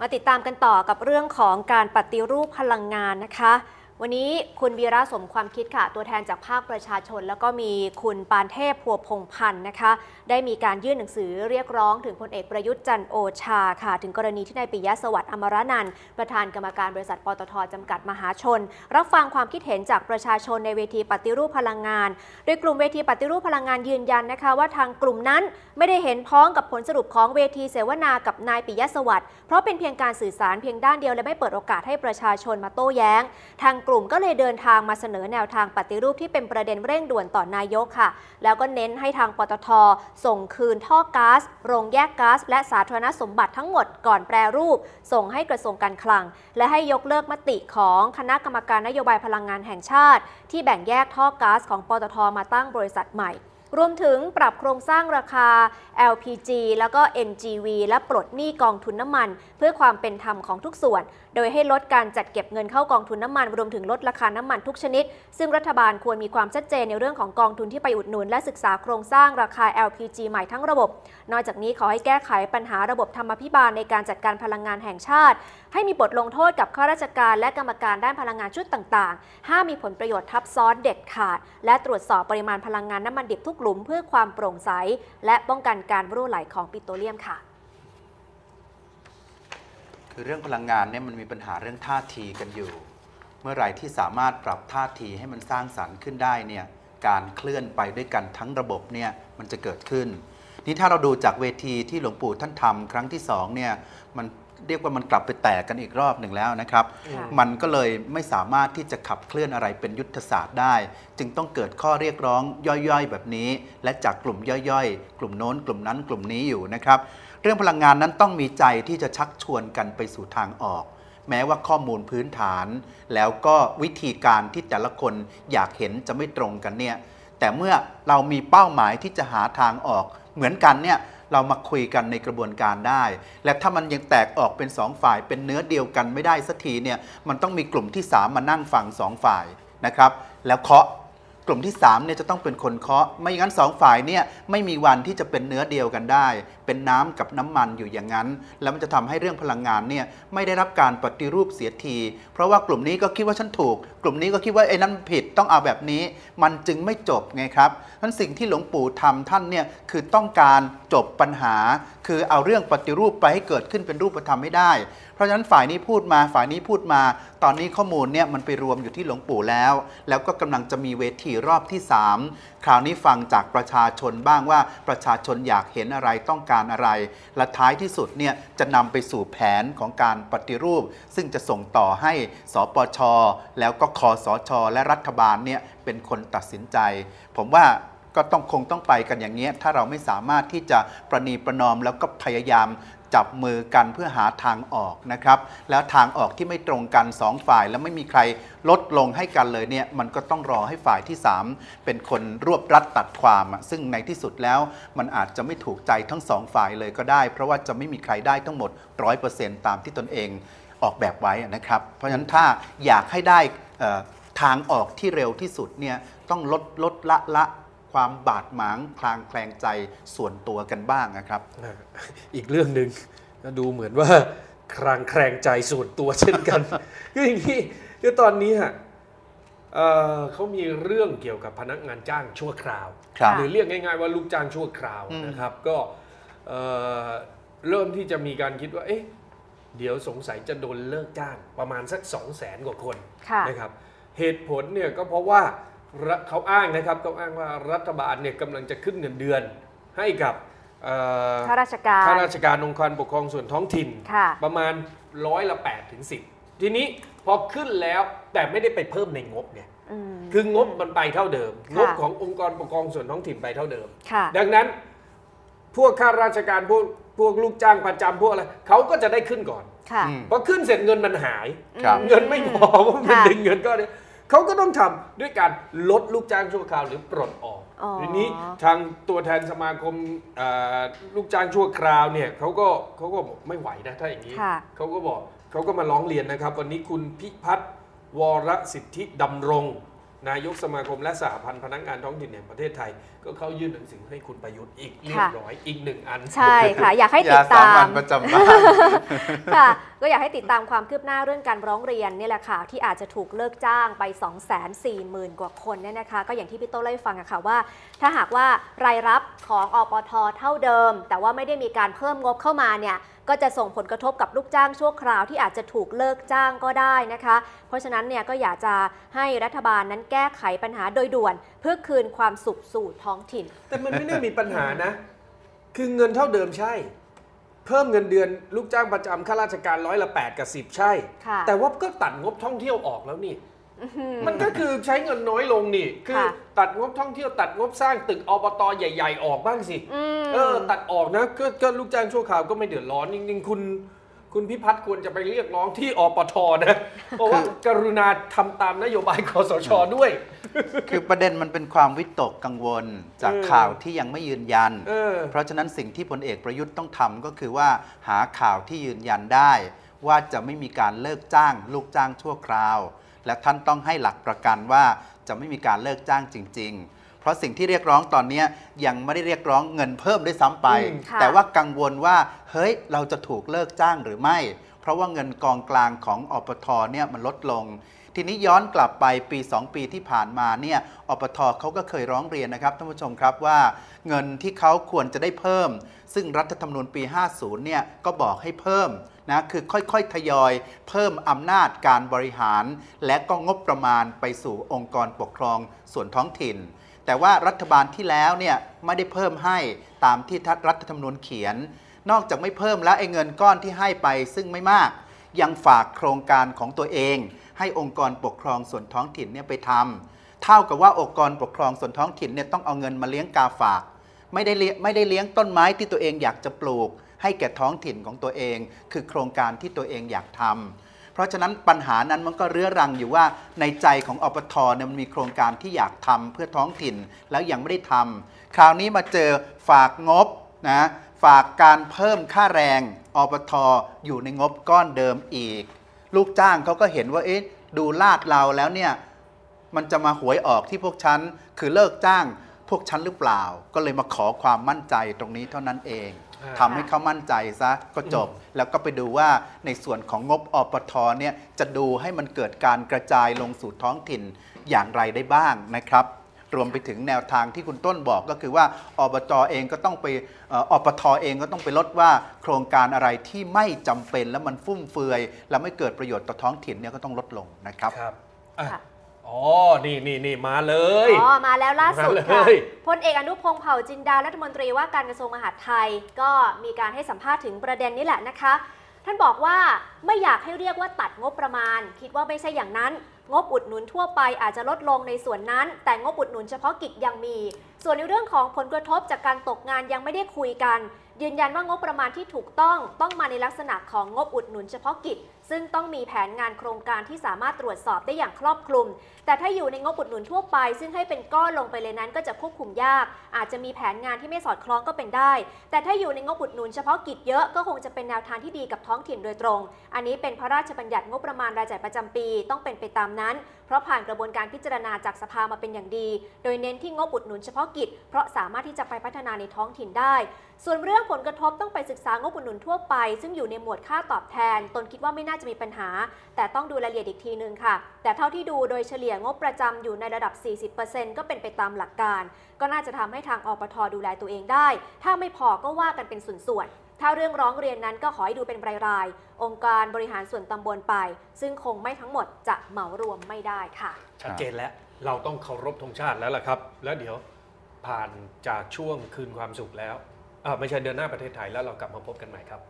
มาติดตามกันต่อกับเรื่องของการปฏิรูปพลังงานนะคะ วันนี้คุณวีระสมความคิดค่ะ ตัวแทนจากภาคประชาชน แล้วก็มีคุณปานเทพพัวพงพันธ์นะคะ ได้มีการยื่นหนังสือเรียกร้องถึงพลเอกประยุทธ์จันโอชาค่ะ ถึงกรณีที่นายปิยะสวัสดิ์อมรนันท์ประธานกรรมการบริษัทปตทจำกัดมหาชน รับฟังความคิดเห็นจากประชาชนในเวทีปฏิรูปพลังงาน โดยกลุ่มเวทีปฏิรูปพลังงานยืนยันนะคะ ว่าทางกลุ่มนั้นไม่ได้เห็นพ้องกับผลสรุปของเวทีเสวนากับนายปิยะสวัสดิ์เพราะเป็นเพียงการสื่อสารเพียงด้านเดียวและไม่เปิดโอกาสให้ประชาชนมาโต้แย้ง ทางกลุ่มก็เลยเดินทางมาเสนอแนวทางปฏิรูปที่เป็นประเด็นเร่งด่วนต่อนายกค่ะ แล้วก็เน้นให้ทางปตท ส่งคืนท่อก๊าซโรงแยกก๊าซและสาธารณสมบัติทั้งหมดก่อนแปรรูป ส่งให้กระทรวงการคลัง และให้ยกเลิกมติของคณะกรรมการนโยบายพลังงานแห่งชาติ ที่แบ่งแยกท่อก๊าซของปตทมาตั้งบริษัทใหม่ รวมถึงปรับโครงสร้างราคา LPG แล้วก็ NGV และปลดหนี้กองทุนน้ำมัน เพื่อความเป็นธรรมของทุกส่วน โดยให้ลดการจัดเก็บเงินเข้ากองทุนน้ำมัน รวมถึงลดราคาน้ำมันทุกชนิด ซึ่งรัฐบาลควรมีความชัดเจนในเรื่องของกองทุนที่ไปอุดหนุน และศึกษาโครงสร้างราคา LPG ใหม่ทั้งระบบ นอกจากนี้ขอให้แก้ไขปัญหาระบบธรรมพิบาลในการจัดการพลังงานแห่งชาติ ให้มีบทลงโทษกับข้าราชการและกรรมการด้านพลังงานชุดต่างๆ ห้ามมีผลประโยชน์ทับซ้อนเด็ดขาด และตรวจสอบปริมาณพลังงานน้ำมันดิบทุกหลุมเพื่อความโปร่งใส และป้องกันการรั่วไหลของปิโตรเลียมค่ะคือเรื่องพลังงานเนี่ยมันมีปัญหาเรื่องท่าทีกันอยู่ เมื่อไหร่ที่สามารถปรับท่าทีให้มันสร้างสรรค์ขึ้นได้เนี่ยการเคลื่อนไปด้วยกันทั้งระบบเนี่ยมันจะเกิดขึ้น นี่ถ้าเราดูจากเวทีที่หลวงปู่ท่านทำครั้งที่สองเนี่ยมัน เรียกว่ามันกลับไปแตกกันอีกรอบหนึ่งแล้วนะครับค่ะมันก็เลยไม่สามารถที่จะขับเคลื่อนอะไรเป็นยุทธศาสตร์ได้ จึงต้องเกิดข้อเรียกร้องย่อยๆ แบบนี้ และจากกลุ่มย่อยๆ กลุ่มโน้น กลุ่มนั้นกลุ่มนี้อยู่นะครับ เรื่องพลังงานนั้นต้องมีใจที่จะชักชวนกันไปสู่ทางออก แม้ว่าข้อมูลพื้นฐาน แล้วก็วิธีการที่แต่ละคนอยากเห็นจะไม่ตรงกันเนี่ยแต่เมื่อเรามีเป้าหมายที่จะหาทางออก เหมือนกันเนี่ย เรามาคุยกันในกระบวนการได้ และถ้ามันยังแตกออกเป็นสองฝ่าย เป็นเนื้อเดียวกันไม่ได้สักทีเนี่ยมันต้องมีกลุ่มที่สามมานั่งฟังสองฝ่ายนะครับ แล้วเคาะ กลุ่มที่3เนี่ยจะต้องเป็นคนเคาะ ไม่งั้นสองฝ่ายเนี่ยไม่มีวันที่จะเป็นเนื้อเดียวกันได้ เป็นน้ำกับน้ำมันอยู่อย่างนั้น แล้วมันจะทำให้เรื่องพลังงานเนี่ยไม่ได้รับการปฏิรูปเสียที เพราะว่ากลุ่มนี้ก็คิดว่าฉันถูก กลุ่มนี้ก็คิดว่าไอ้นั้นผิดต้องเอาแบบนี้ มันจึงไม่จบไงครับนั้นสิ่งที่หลวงปู่ทำท่านเนี่ยคือต้องการจบปัญหา คือเอาเรื่องปฏิรูปไปให้เกิดขึ้นเป็นรูปธรรมให้ได้ เพราะฉะนั้นฝ่ายนี้พูดมาฝ่ายนี้พูดมา ตอนนี้ข้อมูลเนี่ยมันไปรวมอยู่ที่หลวงปู่แล้ว แล้วก็กำลังจะมีเวทีรอบที่ 3 คราวนี้ฟังจากประชาชนบ้างว่าประชาชนอยากเห็นอะไรต้องการอะไร และท้ายที่สุดเนี่ยจะนำไปสู่แผนของการปฏิรูป ซึ่งจะส่งต่อให้สปช แล้วก็คอสช และรัฐบาลเนี่ยเป็นคนตัดสินใจ ผมว่าก็ต้องคงต้องไปกันอย่างเงี้ยถ้าเราไม่สามารถที่จะประนีประนอมแล้วก็พยายาม จับมือกันเพื่อหาทางออกนะครับ แล้วทางออกที่ไม่ตรงกันสองฝ่าย แล้วไม่มีใครลดลงให้กันเลยเนี่ยมันก็ต้องรอให้ฝ่ายที่ 3 เป็นคนรวบรัดตัดความอะซึ่งในที่สุดแล้วมันอาจจะไม่ถูกใจทั้งสองฝ่ายเลยก็ได้ เพราะว่าจะไม่มีใครได้ทั้งหมด 100%ตามที่ตนเองออกแบบไว้นะครับ เพราะฉะนั้นถ้าอยากให้ได้ทางออกที่เร็วที่สุดเนี่ยต้องลดลดละละ ความบาดหมางคลางแคลงใจส่วนตัวกันบ้างนะครับอ่าอีกเรื่องหนึ่งก็ดูเหมือนว่าครางแคลงใจส่วนตัวเช่นกันคืออย่างนี้คือตอนนี้ฮะเอ่อเขามีเรื่องเกี่ยวกับพนักงานจ้างชั่วคราวครับหรือเรียกง่าย ๆ ว่าลูกจ้างชั่วคราวอืมนะครับ ก็เอ่อเริ่มที่จะมีการคิดว่าเอ๊ะเดี๋ยวสงสัยจะโดนเลิกจ้างประมาณสัก 2 0 0แสนกว่าคนค่ะนะครับ เหตุผลเนี่ยก็เพราะว่า รัฐเขาอ้างนะครับเขาอ้างว่ารัฐบาลเนี่ยกำลังจะขึ้นเงินเดือนให้กับเอ่อข้าราชการข้าราชการองค์การปกครองส่วนท้องถิ่น ค่ะ ประมาณร้อยละ8ถึง10 ทีนี้พอขึ้นแล้วแต่ไม่ได้ไปเพิ่มในงบไงอืม คืองบมันไปเท่าเดิม ค่ะ งบขององค์กรปกครองส่วนท้องถิ่นไปเท่าเดิม ค่ะ ดังนั้นพวกข้าราชการพวกพวกลูกจ้างประจำพวกอะไรเขาก็จะได้ขึ้นก่อนค่ะ อืม พอขึ้นเสร็จเงินมันหาย ครับ เงินไม่พอเพราะมันค่ะ ดึงเงินก็เนี่ย เขาก็ต้องทำด้วยการลดลูกจ้างชั่วคราวหรือปลดออกอ๋อทีนี้ทางตัวแทนสมาคมเอ่อลูกจ้างชั่วคราวเนี่ยเขาก็เขาก็บอกไม่ไหวนะถ้าอย่างนี้ค่ะเขาก็บอกเขาก็มาร้องเรียนนะครับ วันนี้คุณพิพัฒน์วรสิทธิดำรง นายกสมาคมและสหพันธ์พนักงานท้องถิ่นแห่งประเทศไทย ก็เข้ายื่นหนังสือให้คุณประยุทธ์อีกเรียบร้อยอีกหนึ่งอัน ใช่ค่ะ อยากให้ติยาดสาตามัมญประจำบ้านค่ะ ก็อยากให้ติดตามความคืบหน้าเรื่องการร้องเรียนนี่แหละค่ะ ที่อาจจะถูกเลิกจ้างไป 2 4 0 0 0 0 กว่าคนเนี่ยนะคะ ก็อย่างที่พี่โต้เล่าให้ฟังอะค่ะว่า ถ้าหากว่ารายรับของอปทเท่าเดิม แต่ว่าไม่ได้มีการเพิ่มงบเข้ามาเนี่ยก็จะส่งผลกระทบกับลูกจ้างชั่วคราวที่อาจจะถูกเลิกจ้างก็ได้นะคะ เพราะฉะนั้นเนี่ยก็อยากจะให้รัฐบาลนั้นแก้ไขปัญหาโดยด่วน เพื่อคืนความสุขสู่ท้องถิ่น แต่มันไม่ได้มีปัญหานะ คือเงินเท่าเดิมใช่ เพิ่มเงินเดือนลูกจ้างประจำข้าราชการร้อยละ 8 กับ 10 ใช่ ค่ะ แต่ว่าก็ตัดงบท่องเที่ยวออกแล้วนี่มันก็คือใช้เงินน้อยลงนี่ คือ ค่ะ ตัดงบท่องเที่ยวตัดงบสร้างตึกอบตใหญ่ ๆ ออกบ้างสิอืมเออตัดออกนะก็ก็ลูกจ้างชั่วคราวก็ไม่เดือดร้อนจริงๆคุณ คุณพิพัฒน์ควรจะไปเรียกร้องที่อปทนะเพราะว่า กรุณาทำตามนโยบายคอสชด้วย คือประเด็นมันเป็นความวิตกกังวลจากเออข่าวที่ยังไม่ยืนยันเออเพราะฉะนั้นสิ่งที่พลเอกประยุทธ์ต้องทำก็คือว่าหาข่าวที่ยืนยันได้ ว่าจะไม่มีการเลิกจ้าง ลูกจ้างชั่วคราว และท่านต้องให้หลักประกันว่าจะไม่มีการเลิกจ้างจริง ๆ เพราะสิ่งที่เรียกร้องตอนนี้ยังไม่ได้เรียกร้องเงินเพิ่มด้วยซ้ำไปอืมค่ะแต่ว่ากังวลว่าเฮ้ยเราจะถูกเลิกจ้างหรือไม่ เพราะว่าเงินกองกลางของอปทเนี่ยมันลดลงทีนี้ย้อนกลับไปปี 2 ปีที่ผ่านมาเนี่ยอปทเขาก็เคยร้องเรียนนะครับท่านผู้ชมครับว่าเงินที่เขาควรจะได้เพิ่ม ซึ่งรัฐธรรมนูญปี 50 เนี่ยก็บอกให้เพิ่มนะคือค่อยๆ ทยอย เพิ่มอำนาจการบริหาร และก็งบประมาณไปสู่องค์กรปกครองส่วนท้องถิ่น แต่ว่ารัฐบาลที่แล้วเนี่ยไม่ได้เพิ่มให้ตามที่รัฐธรรมนูญเขียน นอกจากไม่เพิ่มแล้วไอ้เงินก้อนที่ให้ไปซึ่งไม่มาก ยังฝากโครงการของตัวเอง ให้องค์กรปกครองส่วนท้องถิ่นเนี่ยไปทำเท่ากับว่าองค์กรปกครองส่วนท้องถิ่นเนี่ยต้องเอาเงินมาเลี้ยงกาฝาก ไม่ได้เลี้ยงไม่ได้เลี้ยงต้นไม้ที่ตัวเองอยากจะปลูก ให้แก่ท้องถิ่นของตัวเอง คือโครงการที่ตัวเองอยากทำ เพราะฉะนั้นปัญหานั้นมันก็เรื้อรังอยู่ว่าในใจของอปทเนี่ยมันมีโครงการที่อยากทำเพื่อท้องถิ่นแล้วยังไม่ได้ทำคราวนี้มาเจอฝากงบนะฝากการเพิ่มค่าแรงอปทอยู่ในงบก้อนเดิมอีก ลูกจ้างเขาก็เห็นว่าเอ๊ะดูลาดเราแล้วเนี่ยมันจะมาหวยออกที่พวกฉันคือเลิกจ้างพวกฉันหรือเปล่า ก็เลยมาขอความมั่นใจตรงนี้เท่านั้นเอง อ่าทำให้เขามั่นใจซะก็จบ แล้วก็ไปดูว่าในส่วนของงบอปทเนี่ยจะดูให้มันเกิดการกระจายลงสู่ท้องถิ่นอย่างไรได้บ้างนะครับรวมไปถึงแนวทางที่คุณต้นบอกก็คือว่าอบจเองก็ต้องไปเอ่ออปทเองก็ต้องไปลดว่าโครงการอะไรที่ไม่จำเป็นแล้วมันฟุ่มเฟือย แล้วไม่เกิดประโยชน์ต่อท้องถิ่นเนี่ยก็ต้องลดลงนะครับครับ อะค่ะอ๋อ นี่นี่นี่มาเลย อ๋อ มาแล้วล่าสุดมาค่ะเลยพลเอกอนุพงษ์เผ่าจินดา รัฐมนตรีว่าการกระทรวงมหาดไทย ก็มีการให้สัมภาษณ์ถึงประเด็นนี้แหละนะคะ ท่านบอกว่าไม่อยากให้เรียกว่าตัดงบประมาณ คิดว่าไม่ใช่อย่างนั้น งบอุดหนุนทั่วไปอาจจะลดลงในส่วนนั้น แต่งบอุดหนุนเฉพาะกิจยังมี ส่วนในเรื่องของผลกระทบจากการตกงานยังไม่ได้คุยกัน ยืนยันว่างบประมาณที่ถูกต้องต้องมาในลักษณะของงบอุดหนุนเฉพาะกิจ ซึ่งต้องมีแผนงานโครงการที่สามารถตรวจสอบได้อย่างครอบคลุม แต่ถ้าอยู่ในงบอุดหนุนทั่วไป ซึ่งให้เป็นก้อนลงไปเลยนั้นก็จะควบคุมยาก อาจจะมีแผนงานที่ไม่สอดคล้องก็เป็นได้ แต่ถ้าอยู่ในงบอุดหนุนเฉพาะกิจเยอะก็คงจะเป็นแนวทางที่ดีกับท้องถิ่นโดยตรง อันนี้เป็นพระราชบัญญัติงบประมาณรายจ่ายประจำปี ต้องเป็นไปตามนั้น เพราะผ่านกระบวนการพิจารณาจากสภามาเป็นอย่างดี โดยเน้นที่งบอุดหนุนเฉพาะกิจ เพราะสามารถที่จะไปพัฒนาในท้องถิ่นได้ ส่วนเรื่องผลกระทบต้องไปศึกษางบอุดหนุนทั่วไป ซึ่งอยู่ในหมวดค่าตอบแทน ตนคิดว่าไม่น่าจะมีปัญหา แต่ต้องดูรายละเอียดอีกทีนึงค่ะ แต่เท่าที่ดูโดยเฉลี่ยงบประจำอยู่ในระดับ 40%ก็เป็นไปตามหลักการ ก็น่าจะทำให้ทางอปทดูแลตัวเองได้ ถ้าไม่พอก็ว่ากันเป็นส่วนๆถ้าเรื่องร้องเรียนนั้นก็ขอให้ดูเป็นรายๆ องค์การบริหารส่วนตำบลไป ซึ่งคงไม่ทั้งหมดจะเหมารวมไม่ได้ค่ะ ชัดเจนแล้วเราต้องเคารพธงชาติแล้วล่ะครับ แล้วเดี๋ยวผ่านจากช่วงคืนความสุขแล้วอ่า ไม่ใช่เดือนหน้าประเทศไทยแล้วเรากลับมาพบกันใหม่ครับ